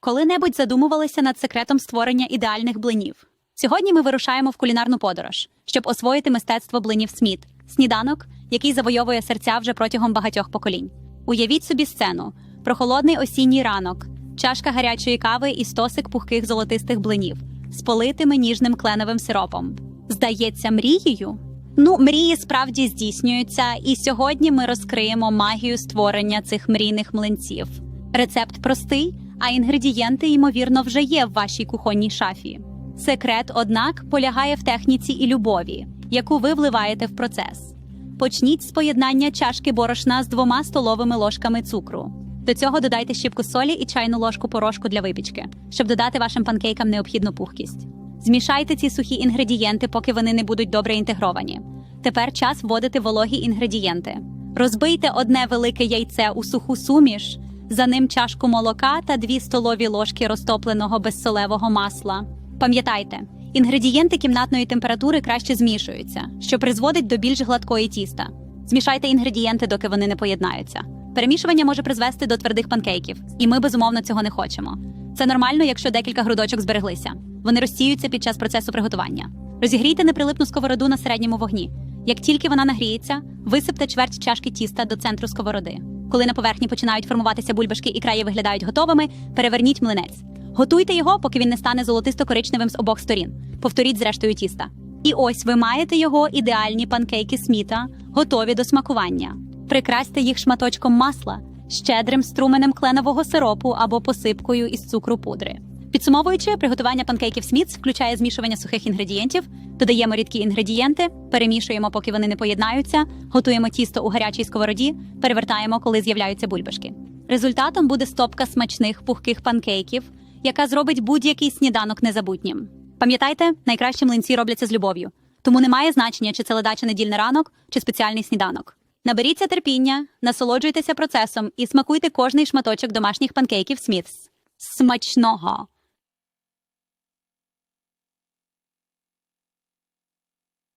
Коли-небудь задумувалися над секретом створення ідеальних блинів. Сьогодні ми вирушаємо в кулінарну подорож, щоб освоїти мистецтво блинів Сміт, сніданок, який завойовує серця вже протягом багатьох поколінь. Уявіть собі сцену: прохолодний осінній ранок, чашка гарячої кави і стосик пухких золотистих блинів з политими ніжним кленовим сиропом. Здається, мрією? Ну, мрії справді здійснюються, і сьогодні ми розкриємо магію створення цих мрійних млинців. Рецепт простий, а інгредієнти, ймовірно, вже є в вашій кухонній шафі. Секрет, однак, полягає в техніці і любові, яку ви вливаєте в процес. Почніть з поєднання чашки борошна з двома столовими ложками цукру. До цього додайте щіпку солі і чайну ложку порошку для випічки, щоб додати вашим панкейкам необхідну пухкість. Змішайте ці сухі інгредієнти, поки вони не будуть добре інтегровані. Тепер час вводити вологі інгредієнти. Розбийте одне велике яйце у суху суміш, за ним чашку молока та дві столові ложки розтопленого безсолевого масла. Пам'ятайте, інгредієнти кімнатної температури краще змішуються, що призводить до більш гладкої тіста. Змішайте інгредієнти, доки вони не поєднаються. Перемішування може призвести до твердих панкейків, і ми безумовно цього не хочемо. Це нормально, якщо декілька грудочок збереглися. Вони розсіються під час процесу приготування. Розігрійте неприлипну сковороду на середньому вогні. Як тільки вона нагріється, висипте чверть чашки тіста до центру сковороди. Коли на поверхні починають формуватися бульбашки і краї виглядають готовими, переверніть млинець. Готуйте його, поки він не стане золотисто-коричневим з обох сторін. Повторіть з рештою тіста. І ось ви маєте його ідеальні панкейки сміта, готові до смакування. Прикрасьте їх шматочком масла, щедрим струменем кленового сиропу або посипкою із цукру пудри. Підсумовуючи, приготування панкейків Смітс включає змішування сухих інгредієнтів, додаємо рідкі інгредієнти, перемішуємо, поки вони не поєднаються, готуємо тісто у гарячій сковороді, перевертаємо, коли з'являються бульбашки. Результатом буде стопка смачних пухких панкейків, яка зробить будь-який сніданок незабутнім. Пам'ятайте, найкращі млинці робляться з любов'ю, тому немає значення, чи це ледача недільний ранок, чи спеціальний сніданок. Наберіться терпіння, насолоджуйтеся процесом і смакуйте кожний шматочок домашніх панкейків Смітс. Смачного!